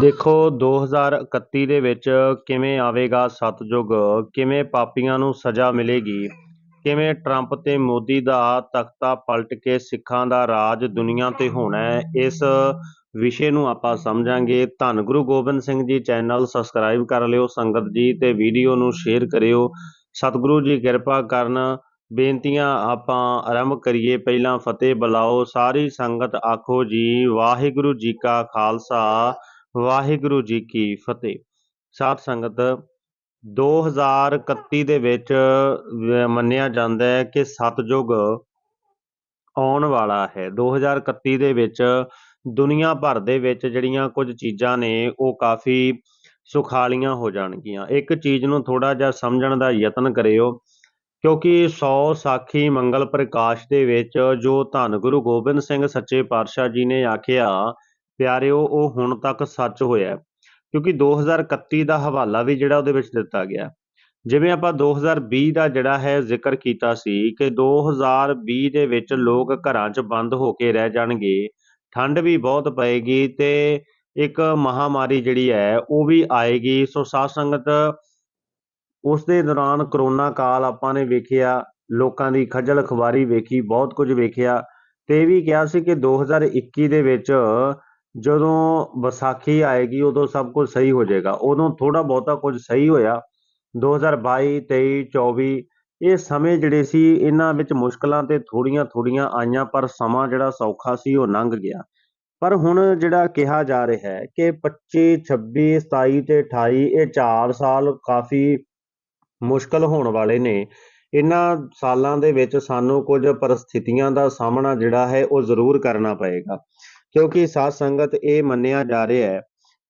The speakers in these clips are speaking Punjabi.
ਦੇਖੋ 2031 ਦੇ ਵਿੱਚ ਕਿਵੇਂ ਆਵੇਗਾ ਸਤਜੁਗ? ਕਿਵੇਂ ਪਾਪੀਆਂ ਨੂੰ ਸਜ਼ਾ ਮਿਲੇਗੀ? ਕਿਵੇਂ ਟਰੰਪ ਤੇ ਮੋਦੀ ਦਾ ਤਖਤਾ ਪਲਟ ਕੇ ਸਿੱਖਾਂ ਦਾ ਰਾਜ ਦੁਨੀਆ ਤੇ ਹੋਣਾ ਹੈ? ਇਸ ਵਿਸ਼ੇ ਨੂੰ ਆਪਾਂ ਸਮਝਾਂਗੇ। ਧੰਨ ਗੁਰੂ ਗੋਬਿੰਦ ਸਿੰਘ ਜੀ, ਚੈਨਲ ਸਬਸਕ੍ਰਾਈਬ ਕਰ ਲਿਓ, ਸੰਗਤ ਜੀ, ਤੇ ਵੀਡੀਓ ਨੂੰ ਸ਼ੇਅਰ ਕਰਿਓ। ਸਤਿਗੁਰੂ ਜੀ, ਕਿਰਪਾ ਕਰਨ। ਬੇਨਤੀਆਂ ਆਪਾਂ ਆਰੰਭ ਕਰੀਏ। ਪਹਿਲਾਂ ਫਤਿਹ ਬੁਲਾਓ। ਸਾਰੀ ਸੰਗਤ ਆਖੋ ਜੀ, ਵਾਹਿਗੁਰੂ ਜੀ ਕਾ ਖਾਲਸਾ। ਵਾਹਿਗੁਰੂ ਜੀ ਕੀ ਫਤਿਹ। ਸਾਧ ਸੰਗਤ 2031 ਦੇ ਵਿੱਚ ਮੰਨਿਆ ਜਾਂਦਾ ਹੈ ਕਿ ਸਤਜੁਗ ਆਉਣ ਵਾਲਾ ਹੈ। 2031 ਦੇ ਵਿੱਚ ਦੁਨੀਆ ਭਰ ਦੇ ਵਿੱਚ ਜਿਹੜੀਆਂ ਕੁਝ ਚੀਜ਼ਾਂ ਨੇ, ਉਹ ਕਾਫੀ ਸੁਖਾਲੀਆਂ ਹੋ ਜਾਣਗੀਆਂ। ਇੱਕ ਚੀਜ਼ ਨੂੰ ਥੋੜਾ ਜਿਹਾ ਸਮਝਣ ਦਾ ਯਤਨ ਕਰਿਓ, ਕਿਉਂਕਿ 100 ਸਾਖੀ ਮੰਗਲ ਪ੍ਰਕਾਸ਼ ਦੇ ਵਿੱਚ ਜੋ ਧੰਨ ਗੁਰੂ ਗੋਬਿੰਦ ਸਿੰਘ ਸੱਚੇ ਪਾਤਸ਼ਾਹ ਜੀ ਨੇ ਆਖਿਆ ਪਿਆਰਿਓ, ਉਹ ਹੁਣ ਤੱਕ ਸੱਚ ਹੋਇਆ ਹੈ। ਕਿਉਂਕਿ 2031 ਦਾ ਹਵਾਲਾ ਵੀ ਜਿਹੜਾ ਉਹਦੇ ਵਿੱਚ ਦਿੱਤਾ ਗਿਆ ਜਿਵੇਂ ਆਪਾਂ 2020 ਦਾ ਜਿਹੜਾ ਹੈ ਜ਼ਿਕਰ ਕੀਤਾ ਸੀ ਕਿ 2020 ਦੇ ਵਿੱਚ ਲੋਕ ਘਰਾਂ 'ਚ ਬੰਦ ਹੋ ਕੇ ਰਹਿ ਜਾਣਗੇ, ਠੰਡ ਵੀ ਬਹੁਤ ਪਏਗੀ ਤੇ ਇੱਕ ਮਹਾਮਾਰੀ ਜਿਹੜੀ ਹੈ ਉਹ ਵੀ ਆਏਗੀ ਸੋ ਸਾਧ ਸੰਗਤ, ਉਸ ਦੇ ਦੌਰਾਨ ਕਰੋਨਾ ਕਾਲ ਆਪਾਂ ਨੇ ਵੇਖਿਆ, ਲੋਕਾਂ ਦੀ ਖੱਜਲ ਖਵਾਰੀ ਵੇਖੀ, ਬਹੁਤ ਕੁਝ ਵੇਖਿਆ ਤੇ ਇਹ ਵੀ ਕਿਹਾ ਸੀ ਕਿ 2021 ਦੇ ਵਿੱਚ ਜਦੋਂ ਵਿਸਾਖੀ ਆਏਗੀ, ਉਦੋਂ ਸਭ ਕੁਝ ਸਹੀ ਹੋ ਜਾਏਗਾ। ਉਦੋਂ ਥੋੜਾ ਬਹੁਤਾ ਕੁਝ ਸਹੀ ਹੋਇਆ। 2022 23 24 ਇਹ ਸਮੇਂ ਜਿਹੜੇ ਸੀ, ਇਹਨਾਂ ਵਿੱਚ ਮੁਸ਼ਕਲਾਂ ਤੇ ਥੋੜੀਆਂ ਥੋੜੀਆਂ ਆਈਆਂ, ਪਰ ਸਮਾਂ ਜਿਹੜਾ ਸੌਖਾ ਸੀ, ਉਹ ਲੰਘ ਗਿਆ। ਪਰ ਹੁਣ ਜਿਹੜਾ ਕਿਹਾ ਜਾ ਰਿਹਾ ਹੈ ਕਿ 25 26 27 ਤੇ 28 ਇਹ 4 ਸਾਲ ਕਾਫੀ ਮੁਸ਼ਕਲ ਹੋਣ ਵਾਲੇ ਨੇ। ਇਹਨਾਂ ਸਾਲਾਂ ਦੇ ਵਿੱਚ ਸਾਨੂੰ ਕੁਝ ਪਰਿਸਥਿਤੀਆਂ ਦਾ ਸਾਹਮਣਾ ਜਿਹੜਾ ਹੈ, ਉਹ ਜ਼ਰੂਰ ਕਰਨਾ ਪਏਗਾ। ਕਿਉਂਕਿ ਸਾਧ ਸੰਗਤ ਇਹ ਮੰਨਿਆ ਜਾ ਰਿਹਾ ਹੈ,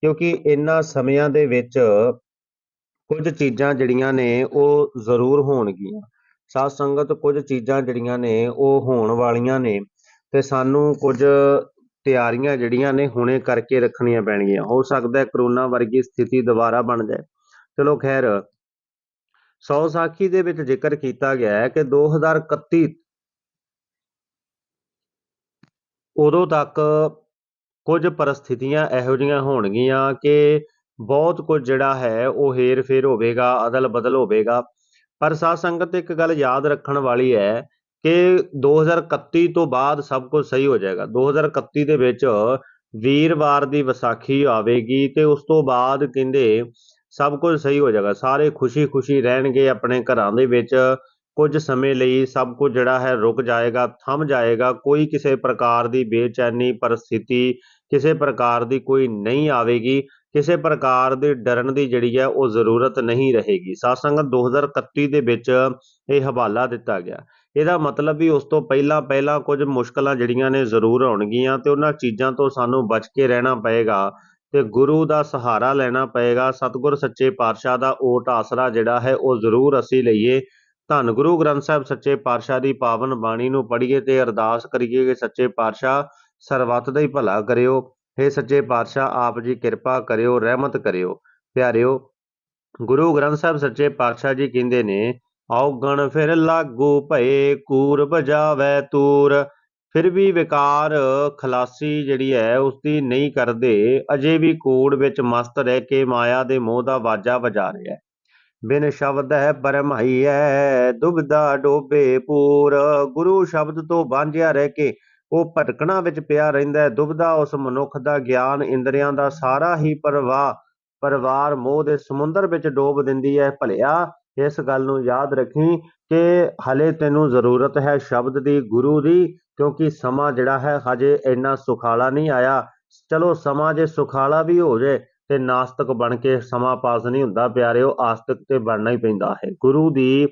ਕਿਉਂਕਿ ਇਹਨਾਂ ਸਮਿਆਂ ਦੇ ਵਿੱਚ ਕੁਝ ਚੀਜ਼ਾਂ ਜਿਹੜੀਆਂ ਨੇ ਉਹ ਜ਼ਰੂਰ ਹੋਣਗੀਆਂ। ਸਾਧ ਸੰਗਤ ਕੁਝ ਚੀਜ਼ਾਂ ਜਿਹੜੀਆਂ ਨੇ ਉਹ ਹੋਣ ਵਾਲੀਆਂ ਨੇ ਤੇ ਸਾਨੂੰ ਕੁਝ ਤਿਆਰੀਆਂ ਜਿਹੜੀਆਂ ਨੇ ਹੁਣੇ ਕਰਕੇ ਰੱਖਣੀਆਂ ਪੈਣਗੀਆਂ। ਹੋ ਸਕਦਾ ਹੈ ਕਰੋਨਾ ਵਰਗੀ ਸਥਿਤੀ ਦੁਬਾਰਾ ਬਣ ਜਾਏ। ਚਲੋ ਖੈਰ, ਸੌ ਸਾਖੀ ਦੇ ਵਿੱਚ ਜ਼ਿਕਰ ਕੀਤਾ ਗਿਆ ਹੈ ਕਿ 2031 ਉਦੋਂ ਤੱਕ ਕੁਝ ਪਰਿਸਥਿਤੀਆਂ ਇਹੋ ਜਿਹੀਆਂ ਹੋਣਗੀਆਂ ਕਿ ਬਹੁਤ ਕੁਝ ਜਿਹੜਾ ਹੈ ਉਹ ਹੇਰ ਫੇਰ ਹੋਵੇਗਾ ਅਦਲ ਬਦਲ ਹੋਵੇਗਾ। ਪਰ ਸਾਧ ਸੰਗਤ ਇੱਕ ਗੱਲ ਯਾਦ ਰੱਖਣ ਵਾਲੀ ਹੈ ਕਿ 2031 ਤੋਂ ਬਾਅਦ ਸਭ ਕੁਝ ਸਹੀ ਹੋ ਜਾਏਗਾ। 2031 ਦੇ ਵਿੱਚ ਵੀਰਵਾਰ ਦੀ ਵਿਸਾਖੀ ਆਵੇਗੀ ਤੇ ਉਸ ਤੋਂ ਬਾਅਦ ਕਹਿੰਦੇ ਸਭ ਕੁਝ ਸਹੀ ਹੋ ਜਾਏਗਾ। ਸਾਰੇ ਖੁਸ਼ੀ-ਖੁਸ਼ੀ ਰਹਿਣਗੇ ਆਪਣੇ ਘਰਾਂ ਦੇ ਵਿੱਚ। ਕੁਝ ਸਮੇਂ ਲਈ ਸਭ ਕੁਝ ਜਿਹੜਾ ਹੈ ਰੁਕ ਜਾਏਗਾ, ਥੰਮ ਜਾਏਗਾ, ਕੋਈ ਕਿਸੇ ਪ੍ਰਕਾਰ ਦੀ ਬੇਚੈਨੀ ਪਰਿਸਥਿਤੀ ਕਿਸੇ ਪ੍ਰਕਾਰ ਦੀ ਕੋਈ ਨਹੀਂ ਆਵੇਗੀ, ਕਿਸੇ ਪ੍ਰਕਾਰ ਦੇ ਡਰਨ ਦੀ ਜਿਹੜੀ ਹੈ ਉਹ ਜ਼ਰੂਰਤ ਨਹੀਂ ਰਹੇਗੀ। ਸਾਧ ਸੰਗਤ 2031 ਦੇ ਵਿੱਚ ਇਹ ਹਵਾਲਾ ਦਿੱਤਾ ਗਿਆ। ਇਹਦਾ ਮਤਲਬ ਵੀ ਉਸ ਤੋਂ ਪਹਿਲਾਂ ਪਹਿਲਾਂ ਕੁਝ ਮੁਸ਼ਕਲਾਂ ਜਿਹੜੀਆਂ ਨੇ ਜ਼ਰੂਰ ਆਉਣਗੀਆਂ ਤੇ ਉਹਨਾਂ ਚੀਜ਼ਾਂ ਤੋਂ ਸਾਨੂੰ ਬਚ ਕੇ ਰਹਿਣਾ ਪਏਗਾ ਤੇ ਗੁਰੂ ਦਾ ਸਹਾਰਾ ਲੈਣਾ ਪਏਗਾ, ਸਤਿਗੁਰ ਸੱਚੇ ਪਾਤਸ਼ਾਹ ਦਾ ਓਟ ਆਸਰਾ ਜਿਹੜਾ ਹੈ ਉਹ ਜ਼ਰੂਰ ਅਸੀਂ ਲਈਏ। ਧੰਨ ਗੁਰੂ ਗ੍ਰੰਥ ਸਾਹਿਬ ਸੱਚੇ ਪਾਤਸ਼ਾਹ ਦੀ ਪਾਵਨ ਬਾਣੀ ਨੂੰ ਪੜ੍ਹੀਏ ਤੇ ਅਰਦਾਸ ਕਰੀਏ ਕਿ ਸੱਚੇ ਪਾਤਸ਼ਾਹ ਸਰਬੱਤ ਦਾ ਹੀ ਭਲਾ ਕਰਿਓ। हे ਸੱਚੇ ਪਾਤਸ਼ਾਹ, ਆਪ ਜੀ ਕਿਰਪਾ ਕਰਿਓ, ਰਹਿਮਤ ਕਰਿਓ। ਪਿਆਰਿਓ, ਗੁਰੂ ਗ੍ਰੰਥ ਸਾਹਿਬ ਸੱਚੇ ਪਾਤਸ਼ਾਹ ਜੀ ਕਹਿੰਦੇ ਨੇ ਔਗਣ ਫਿਰ ਲਾਗੂ ਭਏ, ਕੂਰ ਬਜਾਵੇ ਤੂਰ। ਫਿਰ ਵੀ ਵਿਕਾਰ ਖਲਾਸੀ ਜਿਹੜੀ ਹੈ ਉਸ ਦੀ ਨਹੀਂ ਕਰਦੇ, ਅਜੇ ਵੀ ਕੂੜ ਵਿੱਚ ਮਸਤ ਰਹਿ ਕੇ ਮਾਇਆ ਦੇ ਮੋਹ ਦਾ ਵਾਜਾ ਵਜਾ ਰਿਹਾ ਹੈ। ਬਿਨ ਸ਼ਬਦ ਹੈ ਬਰਮਾਈ ਹੈ ਦੁਬਦਾ ਡੋਬੇ ਪੂਰ। ਗੁਰੂ ਸ਼ਬਦ ਤੋਂ ਵਾਂਝਿਆ ਰਹਿ ਕੇ ਉਹ ਭਟਕਣਾ ਵਿੱਚ ਪਿਆ ਰਹਿੰਦਾ ਹੈ। ਦੁਬਦਾ ਉਸ ਮਨੁੱਖ ਦਾ ਗਿਆਨ ਇੰਦਰੀਆਂ ਦਾ ਸਾਰਾ ਹੀ ਪਰਵਾਹ, ਪਰਿਵਾਰ ਮੋਹ ਦੇ ਸਮੁੰਦਰ ਵਿੱਚ ਡੋਬ ਦਿੰਦੀ ਹੈ। ਭਲਿਆ, ਇਸ ਗੱਲ ਨੂੰ ਯਾਦ ਰੱਖੀ ਕਿ ਹਲੇ ਤੈਨੂੰ ਜ਼ਰੂਰਤ ਹੈ ਸ਼ਬਦ ਦੀ, ਗੁਰੂ ਦੀ, ਕਿਉਂਕਿ ਸਮਾਂ ਜਿਹੜਾ ਹੈ ਹਜੇ ਇੰਨਾ ਸੁਖਾਲਾ ਨਹੀਂ ਆਇਆ। ਚਲੋ ਸਮਾਂ ਜੇ ਸੁਖਾਲਾ ਵੀ ਹੋ ਜੇ ਤੇ ਨਾਸਤਕ ਬਣ ਕੇ ਸਮਾਂ ਪਾਸ ਨਹੀਂ ਹੁੰਦਾ, ਪਿਆਰਿਓ, ਆਸਤਕ ਤੇ ਬਣਨਾ ਹੀ ਪੈਂਦਾ ਹੈ। ਗੁਰੂ ਦੀ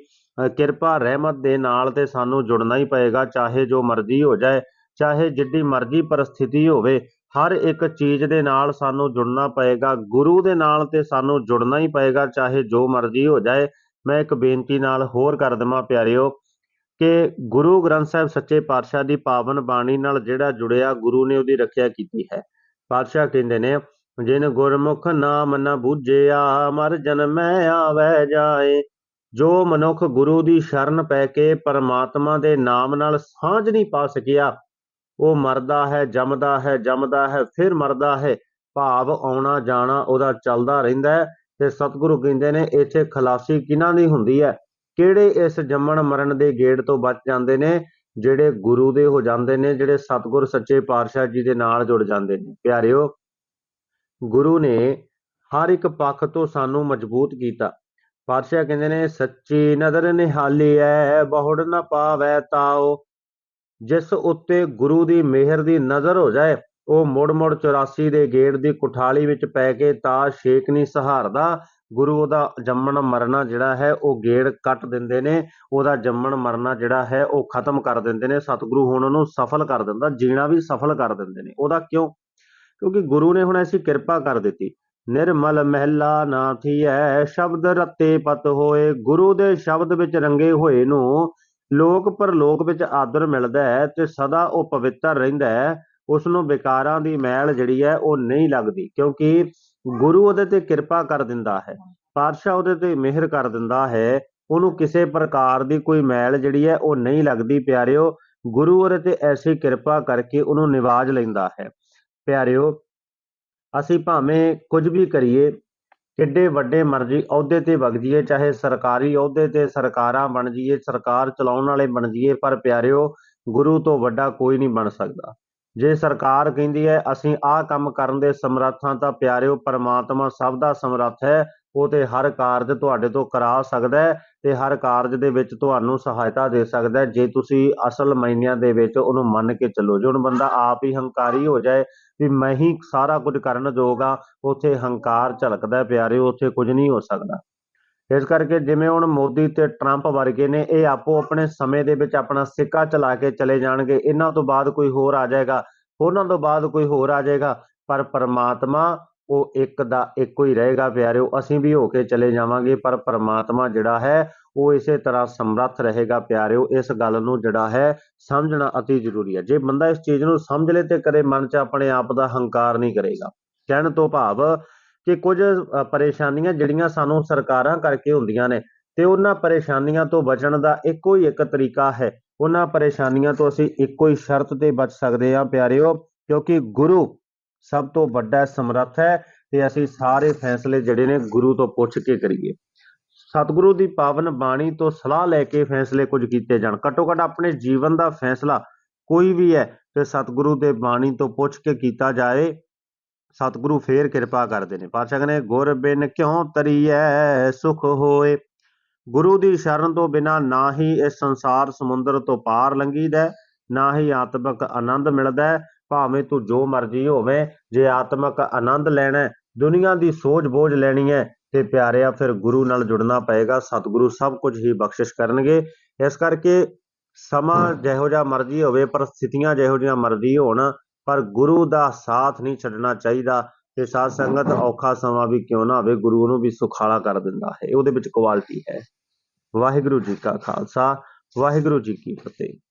ਕਿਰਪਾ, ਰਹਿਮਤ ਦੇ ਨਾਲ ਤੇ ਸਾਨੂੰ ਜੁੜਨਾ ਹੀ ਪਏਗਾ, ਚਾਹੇ ਜੋ ਮਰਜ਼ੀ ਹੋ ਜਾਏ, ਚਾਹੇ ਜਿੱਡੀ ਮਰਜ਼ੀ ਪਰਿਸਥਿਤੀ ਹੋਵੇ, ਹਰ ਇੱਕ ਚੀਜ਼ ਦੇ ਨਾਲ ਸਾਨੂੰ ਜੁੜਨਾ ਪਏਗਾ, ਗੁਰੂ ਦੇ ਨਾਲ ਤੇ ਸਾਨੂੰ ਜੁੜਨਾ ਹੀ ਪਏਗਾ, ਚਾਹੇ ਜੋ ਮਰਜ਼ੀ ਹੋ ਜਾਏ। ਮੈਂ ਇੱਕ ਬੇਨਤੀ ਨਾਲ ਹੋਰ ਕਰ ਦਵਾਂ, ਪਿਆਰਿਓ, ਕਿ ਗੁਰੂ ਗ੍ਰੰਥ ਸਾਹਿਬ ਸੱਚੇ ਪਾਤਸ਼ਾਹ ਦੀ ਪਾਵਨ ਬਾਣੀ ਨਾਲ ਜਿਹੜਾ ਜੁੜਿਆ, ਗੁਰੂ ਨੇ ਉਹਦੀ ਰੱਖਿਆ ਕੀਤੀ ਹੈ। ਪਾਤਸ਼ਾਹ ਕਹਿੰਦੇ ਨੇ ਜਿਨ ਗੁਰਮੁਖ ਨਾਮ ਨ ਬੂਝਿਆ, ਮਰ ਜਨਮੈ ਆਵੈ ਜਾਏ। ਜੋ ਮਨੁੱਖ ਗੁਰੂ ਦੀ ਸ਼ਰਨ ਪੈ ਕੇ ਪਰਮਾਤਮਾ ਦੇ ਨਾਮ ਨਾਲ ਸਾਂਝ ਨਹੀਂ ਪਾ ਸਕਿਆ, ਉਹ ਮਰਦਾ ਹੈ, ਜੰਮਦਾ ਹੈ ਜੰਮਦਾ ਹੈ, ਫਿਰ ਮਰਦਾ ਹੈ। ਭਾਵ ਆਉਣਾ ਜਾਣਾ ਉਹਦਾ ਚੱਲਦਾ ਰਹਿੰਦਾ ਹੈ ਤੇ ਸਤਿਗੁਰੂ ਕਹਿੰਦੇ ਨੇ, ਇੱਥੇ ਖਲਾਸੀ ਕਿਹਨਾਂ ਦੀ ਹੁੰਦੀ ਹੈ? ਕਿਹੜੇ ਇਸ ਜੰਮਣ ਮਰਨ ਦੇ ਗੇੜ ਤੋਂ ਬਚ ਜਾਂਦੇ ਨੇ, ਜਿਹੜੇ ਗੁਰੂ ਦੇ ਹੋ ਜਾਂਦੇ ਨੇ, ਜਿਹੜੇ ਸਤਿਗੁਰ ਸੱਚੇ ਪਾਤਸ਼ਾਹ ਜੀ ਦੇ ਨਾਲ ਜੁੜ ਜਾਂਦੇ ਨੇ? ਪਿਆਰਿਓ ਗੁਰੂ ਨੇ ਹਰ ਇੱਕ ਪੱਖ ਤੋਂ ਸਾਨੂੰ ਮਜ਼ਬੂਤ ਕੀਤਾ। ਪਾਤਸ਼ਾਹ ਕਹਿੰਦੇ ਨੇ, ਸੱਚੀ ਨਦਰ ਨਿਹਾਲੀ ਐ, ਬਹੁੜ ਨਾ ਪਾਵੈ ਤਾਓ। ਜਿਸ ਉੱਤੇ ਗੁਰੂ ਦੀ ਮਿਹਰ ਦੀ ਨਜ਼ਰ ਹੋ ਜਾਏ, ਉਹ ਮੁੜ ਮੁੜ 84 ਦੇ ਗੇੜ ਦੀ ਕੁਠਾਲੀ ਵਿੱਚ ਪੈ ਕੇ ਤਾਂ ਛੇਕ ਨਹੀਂ ਸਹਾਰਦਾ। ਗੁਰੂ ਉਹਦਾ ਜੰਮਣ ਮਰਨਾ ਜਿਹੜਾ ਹੈ, ਉਹ ਗੇੜ ਕੱਟ ਦਿੰਦੇ ਨੇ। ਉਹਦਾ ਜੰਮਣ ਮਰਨਾ ਜਿਹੜਾ ਹੈ, ਉਹ ਖਤਮ ਕਰ ਦਿੰਦੇ ਨੇ। ਸਤਿਗੁਰੂ ਹੁਣ ਉਹਨੂੰ ਸਫਲ ਕਰ ਦਿੰਦਾ, ਜੀਣਾ ਵੀ ਸਫਲ ਕਰ ਦਿੰਦੇ ਨੇ। ਉਹਦਾ ਕਿਉਂ? ਕਿਉਂਕਿ ਗੁਰੂ ਨੇ ਹੁਣ ਐਸੀ ਕਿਰਪਾ ਕਰ ਦਿੱਤੀ। ਨਿਰਮਲ ਮਹਿਲਾ ਨਾ ਥੀਐ, ਸ਼ਬਦ ਰਤੇ ਪਤ ਹੋਏ। ਗੁਰੂ ਦੇ ਸ਼ਬਦ ਵਿੱਚ ਰੰਗੇ ਹੋਏ ਨੂੰ ਲੋਕ ਪਰਲੋਕ ਵਿੱਚ ਆਦਰ ਮਿਲਦਾ ਹੈ ਤੇ ਸਦਾ ਉਹ ਪਵਿੱਤਰ ਰਹਿੰਦਾ ਹੈ। ਉਸ ਨੂੰ ਵਿਕਾਰਾਂ ਦੀ ਮੈਲ ਜਿਹੜੀ ਹੈ ਉਹ ਨਹੀਂ ਲੱਗਦੀ, ਕਿਉਂਕਿ ਗੁਰੂ ਉਹਦੇ ਤੇ ਕਿਰਪਾ ਕਰ ਦਿੰਦਾ ਹੈ, ਪਾਤਸ਼ਾਹ ਉਹਦੇ ਤੇ ਮਿਹਰ ਕਰ ਦਿੰਦਾ ਹੈ। ਉਹਨੂੰ ਕਿਸੇ ਪ੍ਰਕਾਰ ਦੀ ਕੋਈ ਮੈਲ ਜਿਹੜੀ ਹੈ ਉਹ ਨਹੀਂ ਲੱਗਦੀ, ਪਿਆਰਿਓ। ਗੁਰੂ ਉਹਦੇ ਤੇ ਐਸੀ ਕਿਰਪਾ ਕਰਕੇ ਉਹਨੂੰ ਨਿਵਾਜ ਲੈਂਦਾ ਹੈ। ਪਿਆਰਿਓ, ਅਸੀਂ ਭਾਵੇਂ ਕੁਝ ਵੀ ਕਰੀਏ, ਕਿੱਡੇ ਵੱਡੇ ਮਰਜ਼ੀ ਅਹੁਦੇ ਤੇ ਵਗ ਜਾਈਏ, ਚਾਹੇ ਸਰਕਾਰੀ ਅਹੁਦੇ ਤੇ ਸਰਕਾਰਾਂ ਬਣ ਜਾਈਏ, ਸਰਕਾਰ ਚਲਾਉਣ ਵਾਲੇ ਬਣ ਜਾਈਏ, ਪਰ ਪਿਆਰਿਓ, ਗੁਰੂ ਤੋਂ ਵੱਡਾ ਕੋਈ ਨਹੀਂ ਬਣ ਸਕਦਾ। ਜੇ ਸਰਕਾਰ ਕਹਿੰਦੀ ਹੈ, ਅਸੀਂ ਆਹ ਕੰਮ ਕਰਨ ਦੇ ਸਮਰੱਥ ਹਾਂ ਤਾਂ ਪਿਆਰਿਓ, ਪਰਮਾਤਮਾ ਸਭ ਦਾ ਸਮਰੱਥ ਹੈ, ਉਹ ਤੇ ਹਰ ਕਾਰਜ ਤੁਹਾਡੇ ਤੋਂ ਕਰਾ ਸਕਦਾ ਹੈ ਤੇ ਹਰ ਕਾਰਜ ਦੇ ਵਿੱਚ ਤੁਹਾਨੂੰ ਸਹਾਇਤਾ ਦੇ ਸਕਦਾ ਜੇ ਤੁਸੀਂ ਅਸਲ ਮਾਇਨਿਆਂ ਦੇ ਵਿੱਚ ਉਹਨੂੰ ਮੰਨ ਕੇ ਚੱਲੋ, ਜੇ ਹੁਣ ਬੰਦਾ ਆਪ ਹੀ ਹੰਕਾਰੀ ਹੋ ਜਾਏ ਵੀ ਮੈਂ ਹੀ ਸਾਰਾ ਕੁਝ ਕਰਨ ਜੋਗਾ ਉੱਥੇ ਹੰਕਾਰ ਝਲਕਦਾ ਪਿਆਰੇ ਉੱਥੇ ਕੁਝ ਨਹੀਂ ਹੋ ਸਕਦਾ। ਇਸ ਕਰਕੇ ਜਿਵੇਂ ਹੁਣ ਮੋਦੀ ਤੇ ਟਰੰਪ ਵਰਗੇ ਨੇ, ਇਹ ਆਪੋ ਆਪਣੇ ਸਮੇਂ ਦੇ ਵਿੱਚ ਆਪਣਾ ਸਿੱਕਾ ਚਲਾ ਕੇ ਚਲੇ ਜਾਣਗੇ। ਇਹਨਾਂ ਤੋਂ ਬਾਅਦ ਕੋਈ ਹੋਰ ਆ ਜਾਏਗਾ, ਉਹਨਾਂ ਤੋਂ ਬਾਅਦ ਕੋਈ ਹੋਰ ਆ ਜਾਏਗਾ, ਪਰ ਪਰਮਾਤਮਾ ਉਹ ਇੱਕ ਦਾ ਇੱਕੋ ਹੀ ਰਹੇਗਾ ਪਿਆਰਿਓ, ਅਸੀਂ ਵੀ ਹੋ ਕੇ ਚਲੇ ਜਾਵਾਂਗੇ, ਪਰ ਪਰਮਾਤਮਾ ਜਿਹੜਾ ਹੈ, ਉਹ ਇਸੇ ਤਰ੍ਹਾਂ ਸਮਰੱਥ ਰਹੇਗਾ ਪਿਆਰਿਓ, ਇਸ ਗੱਲ ਨੂੰ ਜਿਹੜਾ ਹੈ ਸਮਝਣਾ ਅਤੀ ਜ਼ਰੂਰੀ ਹੈ। ਜੇ ਬੰਦਾ ਇਸ ਚੀਜ਼ ਨੂੰ ਸਮਝ ਲੇ ਤੇ ਕਦੇ ਮਨ 'ਚ ਆਪਣੇ ਆਪ ਦਾ ਹੰਕਾਰ ਨਹੀਂ ਕਰੇਗਾ। ਕਹਿਣ ਤੋਂ ਭਾਵ ਕਿ ਕੁਝ ਪਰੇਸ਼ਾਨੀਆਂ ਜਿਹੜੀਆਂ ਸਾਨੂੰ ਸਰਕਾਰਾਂ ਕਰਕੇ ਹੁੰਦੀਆਂ ਨੇ ਤੇ ਉਹਨਾਂ ਪਰੇਸ਼ਾਨੀਆਂ ਤੋਂ ਬਚਣ ਦਾ ਇੱਕੋ ਹੀ ਇੱਕ ਤਰੀਕਾ ਹੈ। ਉਹਨਾਂ ਪਰੇਸ਼ਾਨੀਆਂ ਤੋਂ ਅਸੀਂ ਇੱਕੋ ਹੀ ਸ਼ਰਤ ਤੇ ਬਚ ਸਕਦੇ ਹਾਂ ਪਿਆਰਿਓ, ਕਿਉਂਕਿ ਗੁਰੂ ਸਭ ਤੋਂ ਵੱਡਾ ਸਮਰੱਥ ਹੈ ਤੇ ਅਸੀਂ ਸਾਰੇ ਫੈਸਲੇ ਜਿਹੜੇ ਨੇ ਗੁਰੂ ਤੋਂ ਪੁੱਛ ਕੇ ਕਰੀਏ। ਸਤਿਗੁਰੂ ਦੀ ਪਾਵਨ ਬਾਣੀ ਤੋਂ ਸਲਾਹ ਲੈ ਕੇ ਫੈਸਲੇ ਕੁਝ ਕੀਤੇ ਜਾਣ। ਘੱਟੋ ਘੱਟ ਆਪਣੇ ਜੀਵਨ ਦਾ ਫੈਸਲਾ ਕੋਈ ਵੀ ਹੈ ਤੇ ਸਤਿਗੁਰੂ ਦੇ ਬਾਣੀ ਤੋਂ ਪੁੱਛ ਕੇ ਕੀਤਾ ਜਾਏ ਸਤਿਗੁਰੂ ਫੇਰ ਕਿਰਪਾ ਕਰਦੇ ਨੇ। ਪਾਤਸ਼ਾਹ ਕਹਿੰਦੇ ਗੁਰ ਬਿਨ ਕਿਉ ਤਰੀਐ ਸੁਖ ਹੋਏ? ਗੁਰੂ ਦੀ ਸ਼ਰਨ ਤੋਂ ਬਿਨਾ ਨਾ ਹੀ ਇਸ ਸੰਸਾਰ ਸਮੁੰਦਰ ਤੋਂ ਪਾਰ ਲੰਘੀਦਾ ਹੈ, ਨਾ ਹੀ ਆਤਮਿਕ ਆਨੰਦ ਮਿਲਦਾ ਭਾਵੇਂ ਤੂੰ ਜੋ ਮਰਜ਼ੀ ਹੋਵੇ ਜੇ ਆਤਮਿਕ ਆਨੰਦ ਲੈਣਾ ਹੈ, ਦੁਨੀਆ ਦੀ ਸੋਝ ਬੋਝ ਲੈਣੀ ਹੈ ਤੇ ਪਿਆਰਿਆ ਫਿਰ ਗੁਰੂ ਨਾਲ ਜੁੜਨਾ ਪਏਗਾ ਸਤਿਗੁਰੂ ਸਭ ਕੁਝ ਹੀ ਬਖਸ਼ਿਸ਼ ਕਰਨਗੇ। ਇਸ ਕਰਕੇ ਸਮਾਂ ਜਿਹੋ ਜਿਹਾ ਮਰਜ਼ੀ ਹੋਵੇ ਪਰਿਸਥਿਤੀਆਂ ਜਿਹੋ ਜਿਹੀਆਂ ਮਰਜ਼ੀ ਹੋਣ ਪਰ ਗੁਰੂ ਦਾ ਸਾਥ ਨਹੀਂ ਛੱਡਣਾ ਚਾਹੀਦਾ। ਤੇ ਸਾਧ ਸੰਗਤ ਔਖਾ ਸਮਾਂ ਵੀ ਕਿਉਂ ਨਾ ਹੋਵੇ ਗੁਰੂ ਨੂੰ ਵੀ ਸੁਖਾਲਾ ਕਰ ਦਿੰਦਾ ਹੈ। ਉਹਦੇ ਵਿੱਚ ਕੁਆਲਿਟੀ ਹੈ। ਵਾਹਿਗੁਰੂ ਜੀ ਕਾ ਖਾਲਸਾ ਵਾਹਿਗੁਰੂ ਜੀ ਕੀ ਫਤਿਹ।